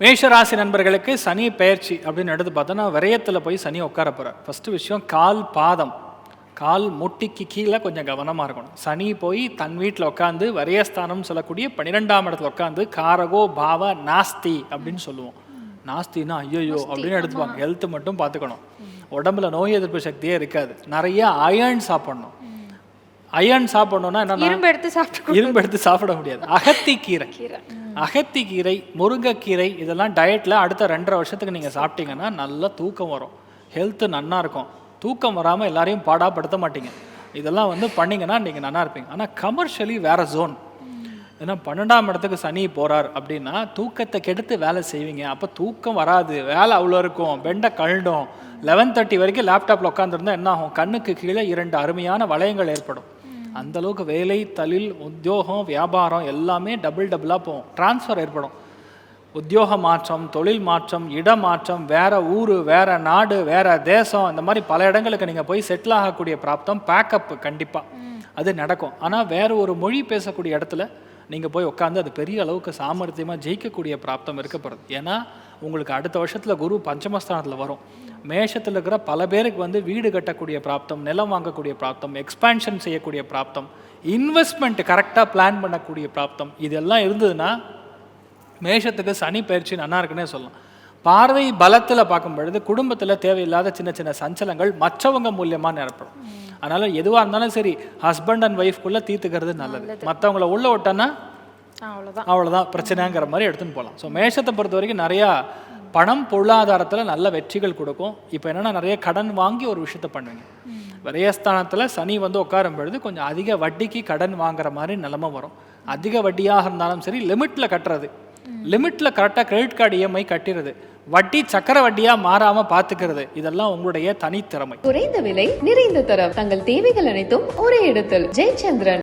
மேஷராசி நண்பர்களுக்கு சனி பெயர்ச்சி அப்படின்னு எடுத்து பார்த்தோன்னா விரயத்தில் போய் சனி உட்கார போகிறார் ஃபஸ்ட்டு விஷயம் கால் பாதம். கால் முட்டிக்கு கீழே கொஞ்சம் கவனமாக இருக்கணும். சனி போய் தன் வீட்டில் உட்காந்து வரையஸ்தானம் சொல்லக்கூடிய பன்னிரெண்டாம் இடத்துல உட்காந்து காரகோ பாவ நாஸ்தி அப்படின்னு சொல்லுவோம். நாஸ்தினா ஐயோ அப்படின்னு எடுத்துப்பாங்க. ஹெல்த் மட்டும் பார்த்துக்கணும். உடம்புல நோய் எதிர்ப்பு சக்தியே இருக்காது. நிறைய அயர்ன் சாப்பிடணும். அயர்ன் சாப்பிடணும்னா என்னன்னா இரும்பு எடுத்து சாப்பிட்டு இரும்பு எடுத்து சாப்பிட முடியாது. அகத்திக்கீரை. அகத்திக்கீரை முருங்கைக்கீரை இதெல்லாம் டயட்டில் அடுத்த ரெண்டரை வருஷத்துக்கு நீங்கள் சாப்பிட்டீங்கன்னா நல்ல தூக்கம் வரும். ஹெல்த்து நன்னா இருக்கும். தூக்கம் வராமல் எல்லாரையும் பாடாப்படுத்த மாட்டீங்க. இதெல்லாம் வந்து பண்ணிங்கன்னா நீங்கள் நல்லா இருப்பீங்க. ஆனால் கமர்ஷியலி வேற ஜோன் ஏன்னா பன்னெண்டாம் இடத்துக்கு சனி போகிறார் அப்படின்னா தூக்கத்தை கெடுத்து வேலை செய்வீங்க. அப்போ தூக்கம் வராது. வேலை அவ்வளோ இருக்கும். பெண்டை கழண்டும். லெவன் தேர்ட்டி வரைக்கும் லேப்டாப்பில் உட்காந்துருந்தா என்ன ஆகும்? கண்ணுக்கு கீழே இரண்டு அருமையான வளையங்கள் ஏற்படும். அந்த அளவுக்கு வேலை தொழில் உத்தியோகம் வியாபாரம் எல்லாமே டபுள் டபுளாக போகும். ட்ரான்ஸ்ஃபர் ஏற்படும். உத்தியோக மாற்றம் தொழில் மாற்றம் இட மாற்றம் வேற ஊர் வேற நாடு வேற தேசம் இந்த மாதிரி பல இடங்களுக்கு நீங்கள் போய் செட்டில் ஆகக்கூடிய பிராப்தம் பேக்கப் கண்டிப்பாக அது நடக்கும். ஆனால் வேற ஒரு மொழி பேசக்கூடிய இடத்துல நீங்கள் போய் உட்காந்து அது பெரிய அளவுக்கு சாமர்த்தியமாக ஜெயிக்கக்கூடிய பிராப்தம் இருக்க போகிறது ஏன்னா உங்களுக்கு அடுத்த வருஷத்தில் குரு பஞ்சமஸ்தானத்தில் வரும். மேஷத்தில் இருக்கிற பல பேருக்கு வந்து வீடு கட்டக்கூடிய பிராப்தம் நிலம் வாங்கக்கூடிய பிராப்தம் எக்ஸ்பேன்ஷன் செய்யக்கூடிய பிராப்தம் இன்வெஸ்ட்மெண்ட் கரெக்டாக பிளான் பண்ணக்கூடிய பிராப்தம் இதெல்லாம் இருந்ததுன்னா மேஷத்துக்கு சனி பயிற்சி நல்லா இருக்குன்னே சொல்லலாம். பார்வை பலத்தில் பார்க்கும் பொழுது குடும்பத்தில் தேவையில்லாத சின்ன சின்ன சஞ்சலங்கள் மற்றவங்க மூலியமாக நிரப்படும் அதனால எதுவாக இருந்தாலும் சரி ஹஸ்பண்ட் அண்ட் ஒய்ஃப்குள்ளே தீர்த்துக்கிறது நல்லது. மற்றவங்கள உள்ள விட்டோன்னா அவ்வளோதான் அவ்வளோதான் பிரச்சனைங்கிற மாதிரி எடுத்துன்னு போகலாம் ஸோ மேஷத்தை பொறுத்த வரைக்கும் நிறையா பணம் பொருளாதாரத்தில் நல்ல வெற்றிகள் கொடுக்கும். இப்போ என்னென்னா நிறைய கடன் வாங்கி ஒரு விஷயத்த பண்ணுவீங்க. விரயஸ்தானத்தில் சனி வந்து உட்காரும் பொழுது கொஞ்சம் அதிக வட்டிக்கு கடன் வாங்குற மாதிரி நிலமை வரும். அதிக வட்டியாக இருந்தாலும் சரி லிமிட்டில் கட்டுறது. லிமிட்டில் கரெக்டாக கிரெடிட் கார்டு இஎம்ஐ கட்டிடுறது வட்டி சக்கர வட்டியா மாறாமல் பாத்துக்கிறது. இதெல்லாம் உங்களுடைய தனித்திறமை. குறைந்த விலை நிறைந்த தரம். தங்கள் தேவைகள் அனைத்தும் ஒரே இடத்தில். ஜெயச்சந்திரன்.